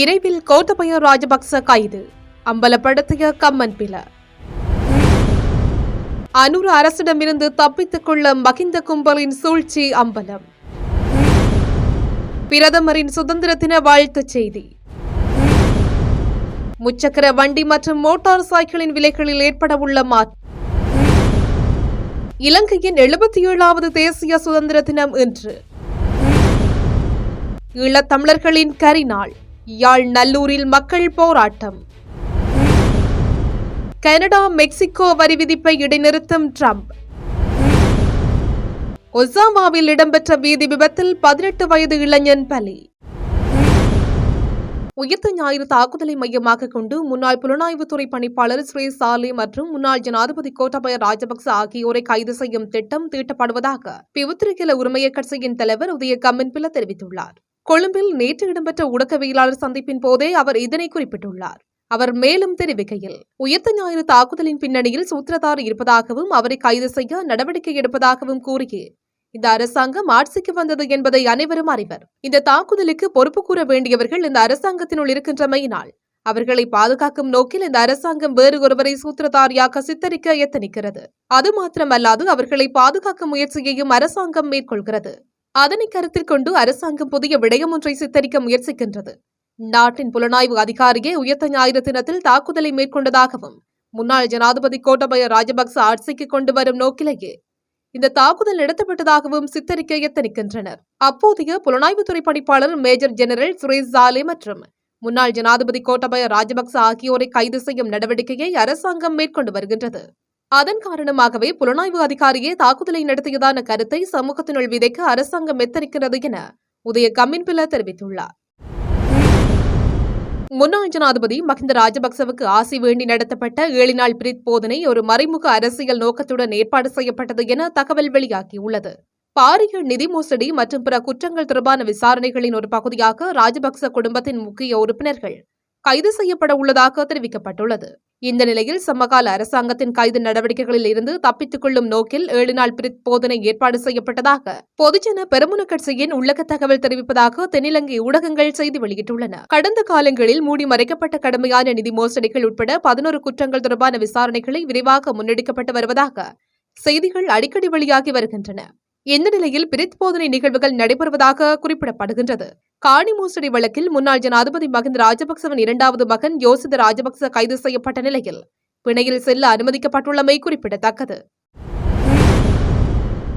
விரைவில் கோத்தபய ராஜபக்ச கைது. அம்பலப்படுத்திய கம்மன் பில அனுர அரசிடமிருந்து தப்பித்துக் கொள்ள மகிந்த கும்பலின் சூழ்ச்சி அம்பலம். பிரதமரின் சுதந்திர தின வாழ்த்துச் செய்தி. முச்சக்கர வண்டி மற்றும் மோட்டார் சைக்கிளின் விலைகளில் ஏற்படவுள்ள மாற்றம் இலங்கையின் எழுபத்தி ஏழாவது தேசிய சுதந்திர தினம் இன்று. ஈழத்தமிழர்களின் கரிநாள். யாழ் நல்லூரில் மக்கள் போராட்டம். கனடா மெக்சிகோ வரி விதிப்பை இடைநிறுத்தும் ட்ரம்ப். ஒசாமாவில் இடம்பெற்ற வீதி விபத்தில் பதினெட்டு வயது இளைஞன் பலி. உயிர்த்த ஞாயிறு தாக்குதலை மையமாக கொண்டு முன்னாள் புலனாய்வுத்துறை பணிப்பாளர் ஸ்ரீ சாலே மற்றும் முன்னாள் ஜனாதிபதி கோட்டாபய ராஜபக்ச ஆகியோரை கைது செய்யும் திட்டம் தீட்டப்படுவதாக பிவுத்திரிகல உரிமைய கட்சியின் தலைவர் உதய பிள்ள தெரிவித்துள்ளார். கொழும்பில் நேற்று இடம்பெற்ற ஊடகவியலாளர் சந்திப்பின் போதே அவர் இதனை குறிப்பிட்டுள்ளார். அவர் மேலும் தெரிவிக்கையில் உயர்த்த ஞாயிறு தாக்குதலின் பின்னணியில் சூத்திரதார் இருப்பதாகவும் அவரை கைது செய்ய நடவடிக்கை எடுப்பதாகவும் கூறிய. இந்த அரசாங்கம் ஆட்சிக்கு வந்தது என்பதை அனைவரும் அறிவர். இந்த தாக்குதலுக்கு பொறுப்பு கூற வேண்டியவர்கள் இந்த அரசாங்கத்தினுள் இருக்கின்றமையினால் அவர்களை பாதுகாக்கும் நோக்கில் இந்த அரசாங்கம் வேறு ஒருவரை சூத்திரதாரியாக சித்தரிக்க எத்தனிக்கிறது. அது மாத்திரமல்லாது அவர்களை பாதுகாக்கும் முயற்சியையும் அரசாங்கம் மேற்கொள்கிறது. அதனை கருத்தில் கொண்டு அரசாங்கம் புதிய விடயம் ஒன்றை சித்தரிக்க முயற்சிக்கின்றது. நாட்டின் புலனாய்வு அதிகாரியே உயர்த்த ஞாயிறு தினத்தில் தாக்குதலை மேற்கொண்டதாகவும் முன்னாள் ஜனாதிபதி கோட்டபய ராஜபக்ச ஆட்சிக்கு கொண்டு வரும் நோக்கிலேயே இந்த தாக்குதல் நடத்தப்பட்டதாகவும் சித்தரிக்க எத்தனிக்கின்றனர். அப்போதைய புலனாய்வுத்துறை பணிப்பாளர் மேஜர் ஜெனரல் சுரேஷ் ஜாலே மற்றும் முன்னாள் ஜனாதிபதி கோட்டபய ராஜபக்ச ஆகியோரை கைது செய்யும் நடவடிக்கையை அரசாங்கம் மேற்கொண்டு வருகின்றது. அதன் காரணமாகவே புலனாய்வு அதிகாரியே தாக்குதலை நடத்தியதான கருத்தை சமூகத்தினுள் விதைக்க அரசாங்கம் எத்தனிக்கிறது என உதய கம்மின்பில தெரிவித்துள்ளார். முன்னாள் ஜனாதிபதி மஹிந்த ராஜபக்சவுக்கு ஆசி வேண்டி நடத்தப்பட்ட ஏழு நாள் பிரித் போதனை ஒரு மறைமுக அரசியல் நோக்கத்துடன் ஏற்பாடு செய்யப்பட்டது என தகவல் வெளியாகியுள்ளது. பாரிய நிதி மோசடி மற்றும் பிற குற்றங்கள் தொடர்பான விசாரணைகளின் ஒரு பகுதியாக ராஜபக்ச குடும்பத்தின் முக்கிய உறுப்பினர்கள் கைது செய்யப்பட உள்ளதாக தெரிவிக்கப்பட்டுள்ளது. இந்த நிலையில் சமகால அரசாங்கத்தின் கைது நடவடிக்கைகளில் இருந்து தப்பித்துக் கொள்ளும் நோக்கில் ஏழு நாள் பிரித் போதனை ஏற்பாடு செய்யப்பட்டதாக பொதுஜன பெருமுன கட்சியின் உள்ளக தகவல் தெரிவிப்பதாக தென்னிலங்கை ஊடகங்கள் செய்தி வெளியிட்டுள்ளன. கடந்த காலங்களில் மூடி மறைக்கப்பட்ட கடுமையான நிதி மோசடிகள் உட்பட பதினோரு குற்றங்கள் தொடர்பான விசாரணைகளை விரைவாக முன்னெடுக்கப்பட்டு வருவதாக செய்திகள் அடிக்கடி வெளியாகி வருகின்றன. இந்த நிலையில் பிரித் போதனை நிகழ்வுகள் நடைபெறுவதாக குறிப்பிடப்படுகின்றது. காணி மோசடி வழக்கில் முன்னாள் ஜனாதிபதி மகிந்த ராஜபக்சவின் இரண்டாவது மகன் யோசித ராஜபக்ச கைது செய்யப்பட்ட நிலையில் பிணையில் செல்ல அனுமதிக்கப்பட்டுள்ளமை குறிப்பிடத்தக்கது.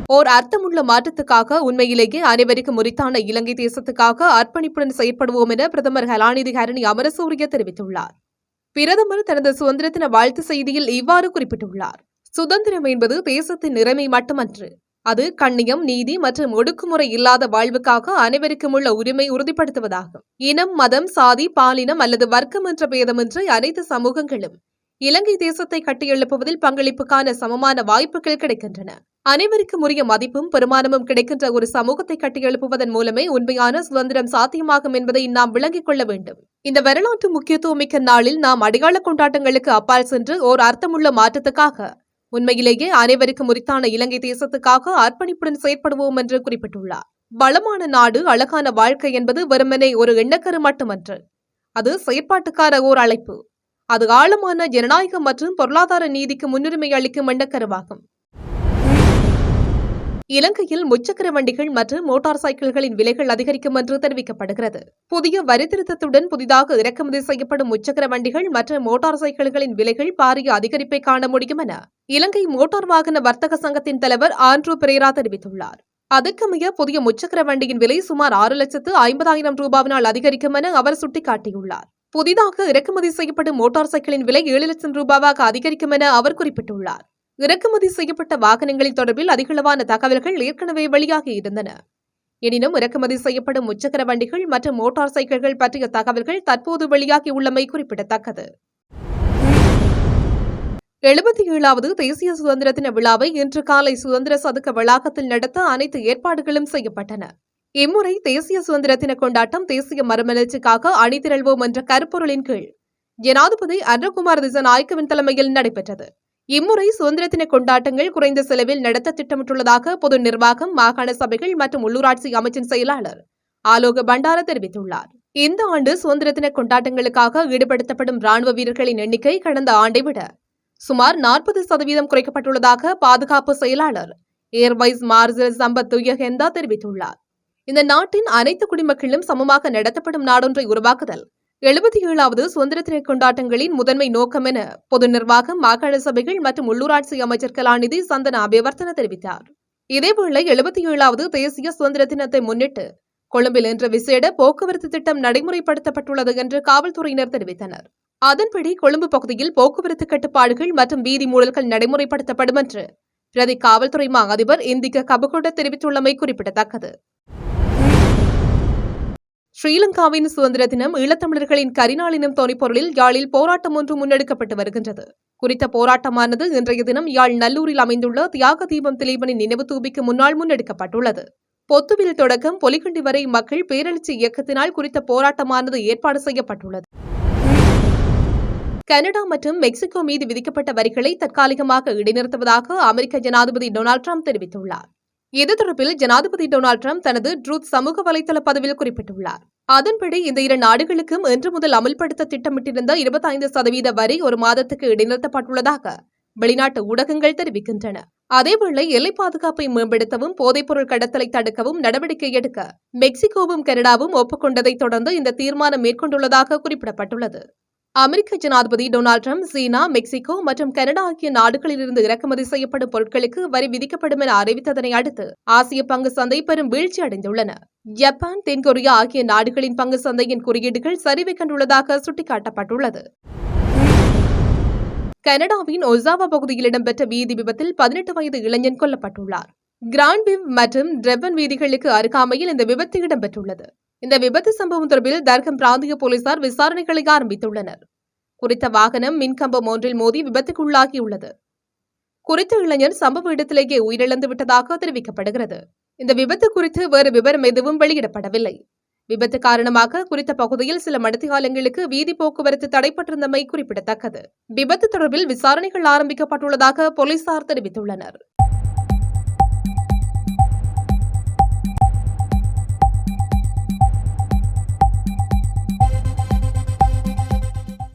ஓர் அர்த்தமுள்ள மாற்றத்துக்காக உண்மையிலேயே அனைவருக்கும் உரித்தான இலங்கை தேசத்துக்காக அர்ப்பணிப்புடன் செயற்படுவோம் என பிரதமர் கலாநிதி ஹரணி அமரசூரிய தெரிவித்துள்ளார். பிரதமர் தனது சுதந்திர தின வாழ்த்து செய்தியில் இவ்வாறு குறிப்பிட்டுள்ளார். சுதந்திரம் என்பது தேசத்தின் நிறைமை மட்டுமன்று அது கண்ணியம் நீதி மற்றும் ஒடுக்குமுறை இல்லாத வாழ்வுக்காக அனைவருக்கும் உள்ள உரிமை உறுதிப்படுத்துவதாகும். இனம் மதம் சாதி பாலினம் அல்லது வர்க்கம் என்ற பேதமின்றி அனைத்து சமூகங்களும் இலங்கை தேசத்தை கட்டியெழுப்புவதில் பங்களிப்புக்கான சமமான வாய்ப்புகள் கிடைக்கின்றன. அனைவருக்கும் உரிய மதிப்பும் பெருமானமும் கிடைக்கின்ற ஒரு சமூகத்தை கட்டியெழுப்புவதன் மூலமே உண்மையான சுதந்திரம் சாத்தியமாகும் என்பதை நாம் விளங்கிக் கொள்ள வேண்டும். இந்த வரலாற்று முக்கியத்துவமிக்க நாளில் நாம் அடையாள கொண்டாட்டங்களுக்கு அப்பால் சென்று ஓர் அர்த்தமுள்ள மாற்றத்துக்காக உண்மையிலேயே அனைவருக்கும் உரித்தான இலங்கை தேசத்துக்காக அர்ப்பணிப்புடன் செயற்படுவோம் என்று குறிப்பிட்டுள்ளார். வளமான நாடு அழகான வாழ்க்கை என்பது வெறுமனே ஒரு எண்ணக்கரு மட்டுமன்று. அது செயற்பாட்டுக்கார ஓர் அழைப்பு. அது ஆழமான ஜனநாயகம் மற்றும் பொருளாதார நீதிக்கு முன்னுரிமை அளிக்கும் எண்ணக்கருவாகும். இலங்கையில் முச்சக்கர வண்டிகள் மற்றும் மோட்டார் சைக்கிள்களின் விலைகள் அதிகரிக்கும் என்று தெரிவிக்கப்படுகிறது. புதிய வரி திருத்தத்துடன் புதிதாக இறக்குமதி செய்யப்படும் முச்சக்கர வண்டிகள் மற்றும் மோட்டார் சைக்கிள்களின் விலைகள் பாரிய அதிகரிப்பை காண முடியும் என இலங்கை மோட்டார் வாகன வர்த்தக சங்கத்தின் தலைவர் ஆண்ட்ரூ பிரேரா தெரிவித்துள்ளார். அதற்கமைய புதிய முச்சக்கர வண்டியின் விலை சுமார் ஆறு லட்சத்து ஐம்பதாயிரம் ரூபாவினால் அதிகரிக்கும் என அவர் சுட்டிக்காட்டியுள்ளார். புதிதாக இறக்குமதி செய்யப்படும் மோட்டார் சைக்கிளின் விலை ஏழு லட்சம் ரூபாவாக அதிகரிக்கும் என அவர் குறிப்பிட்டுள்ளார். இறக்குமதி செய்யப்பட்ட வாகனங்களின் தொடர்பில் அதிகளவான தகவல்கள் ஏற்கனவே வெளியாகி இருந்தன. எனினும் இறக்குமதி செய்யப்படும் முச்சக்கர வண்டிகள் மற்றும் மோட்டார் சைக்கிள்கள் பற்றிய தகவல்கள் தற்போது வெளியாகியுள்ளமை குறிப்பிடத்தக்கது. எழுபத்தி ஏழாவது தேசிய சுதந்திர தின விழாவை இன்று காலை சுதந்திர சதுக்க வளாகத்தில் நடத்த அனைத்து ஏற்பாடுகளும் செய்யப்பட்டன. இம்முறை தேசிய சுதந்திர தின கொண்டாட்டம் தேசிய மறுமலர்ச்சிக்காக அணிதிரள்வோம் என்ற கருப்பொருளின் கீழ். ஜனாதிபதி அருண்குமார் திசநாயக்கவின் தலைமையில் நடைபெற்றது. இம்முறை சுதந்திர தின கொண்டாட்டங்கள் குறைந்த செலவில் நடத்த திட்டமிட்டுள்ளதாக பொது நிர்வாகம் மாகாண சபைகள் மற்றும் உள்ளூராட்சி அமைச்சின் செயலாளர் ஆலோக பண்டார தெரிவித்துள்ளார். இந்த ஆண்டு சுதந்திர தின கொண்டாட்டங்களுக்காக ஈடுபடுத்தப்படும் ராணுவ வீரர்களின் எண்ணிக்கை கடந்த ஆண்டை விட சுமார் நாற்பது சதவீதம் குறைக்கப்பட்டுள்ளதாக பாதுகாப்பு செயலாளர் ஏர்வைஸ் மார்சல் சம்பத் துயஹெந்தா தெரிவித்துள்ளார். இந்த நாட்டின் அனைத்து குடிமக்களும் சமமாக நடத்தப்படும் நாடொன்றை உருவாக்குதல் எழுபத்தி ஏழாவது சுதந்திர தின கொண்டாட்டங்களின் முதன்மை நோக்கம் என பொது நிர்வாகம் மாகாண சபைகள் மற்றும் உள்ளூராட்சி அமைச்சர் கலாநிதி சந்தன அபிவர்த்தன தெரிவித்தார். இதேவேளை எழுபத்தி ஏழாவது தேசிய சுதந்திர தினத்தை முன்னிட்டு கொழும்பில் இன்று விசேட போக்குவரத்து திட்டம் நடைமுறைப்படுத்தப்பட்டுள்ளது என்று காவல்துறையினர் தெரிவித்தனர். அதன்படி கொழும்பு பகுதியில் போக்குவரத்து கட்டுப்பாடுகள் மற்றும் வீதி மூடல்கள் நடைமுறைப்படுத்தப்படும் என்று பிரதி காவல்துறை மா அதிபர் இந்திக கபகொட தெரிவித்துள்ளமை குறிப்பிடத்தக்கது. ஸ்ரீலங்காவின் சுதந்திர தினம் ஈழத்தமிழர்களின் கரிநாளினம் எனும் தொனிப்பொருளில் யாழில் போராட்டம் ஒன்று முன்னெடுக்கப்பட்டு வருகின்றது. குறித்த போராட்டமானது இன்றைய தினம் யாழ் நல்லூரில் அமைந்துள்ள தியாக தீபம் திலீபனின் நினைவு தூபிக்கு முன்னால் முன்னெடுக்கப்பட்டுள்ளது. பொத்துவில் தொடக்கம் பொலிகண்டி வரை மக்கள் பேரெழுச்சி இயக்கத்தினால் குறித்த போராட்டமானது ஏற்பாடு செய்யப்பட்டுள்ளது. கனடா மற்றும் மெக்சிகோ மீது விதிக்கப்பட்ட வரிகளை தற்காலிகமாக இடைநிறுத்துவதாக அமெரிக்க ஜனாதிபதி டொனால்ட் ட்ரம்ப் தெரிவித்துள்ளார். இது தொடர்பில் ஜனாதிபதி டொனால்ட் ட்ரம்ப் தனது ட்ரூத் சமூக வலைதள பதிவில் குறிப்பிட்டுள்ளார். அதன்படி இந்த இரு நாடுகளுக்கும் இன்று முதல் அமல்படுத்த திட்டமிட்டிருந்த இருபத்தைந்து சதவீத வரி ஒரு மாதத்துக்கு இடைநிறுத்தப்பட்டுள்ளதாக வெளிநாட்டு ஊடகங்கள் தெரிவிக்கின்றன. அதேவேளை எல்லை பாதுகாப்பை மேம்படுத்தவும் போதைப்பொருள் கடத்தலை தடுக்கவும் நடவடிக்கை எடுக்க மெக்சிகோவும் கனடாவும் ஒப்புக்கொண்டதைத் தொடர்ந்து இந்த தீர்மானம் மேற்கொண்டுள்ளதாக குறிப்பிடப்பட்டுள்ளது. அமெரிக்க ஜனாதிபதி டொனால்ட் ட்ரம்ப் சீனா மெக்சிகோ மற்றும் கனடா ஆகிய நாடுகளிலிருந்து இறக்குமதி செய்யப்படும் பொருட்களுக்கு வரி விதிக்கப்படும் என அறிவித்ததனை அடுத்து ஆசிய பங்கு சந்தை பெரும் வீழ்ச்சி அடைந்துள்ளன. ஜப்பான் தென்கொரியா ஆகிய நாடுகளின் பங்கு சந்தையின் குறியீடுகள் சரிவை கண்டுள்ளதாக சுட்டிக்காட்டப்பட்டுள்ளது. கனடாவின் ஒசாவா பகுதியில் இடம்பெற்ற வீதி விபத்தில் பதினெட்டு வயது இளைஞன் கொல்லப்பட்டுள்ளார். கிராண்ட்விவ் மற்றும் ட்ரெவன் வீதிகளுக்கு அருகாமையில் இந்த விபத்து இடம்பெற்றுள்ளது. இந்த விபத்து சம்பவம் தொடர்பில் தர்கம் பிராந்திய போலீசார் விசாரணைகளை ஆரம்பித்துள்ளனர். குறித்த வாகனம் மின்கம்பம் ஒன்றில் மோதி விபத்துக்குள்ளாகியுள்ளது. குறித்த இளைஞர் சம்பவ இடத்திலேயே உயிரிழந்து விட்டதாக தெரிவிக்கப்படுகிறது. இந்த விபத்து குறித்து வேறு விவரம் எதுவும் வெளியிடப்படவில்லை. விபத்து காரணமாக குறித்த பகுதியில் சில மடத்திகாலங்களுக்கு வீதி போக்குவரத்து தடைப்பட்டிருந்தமை குறிப்பிடத்தக்கது. விபத்து தொடர்பில் விசாரணைகள் ஆரம்பிக்கப்பட்டுள்ளதாக போலீசார் தெரிவித்துள்ளனர்.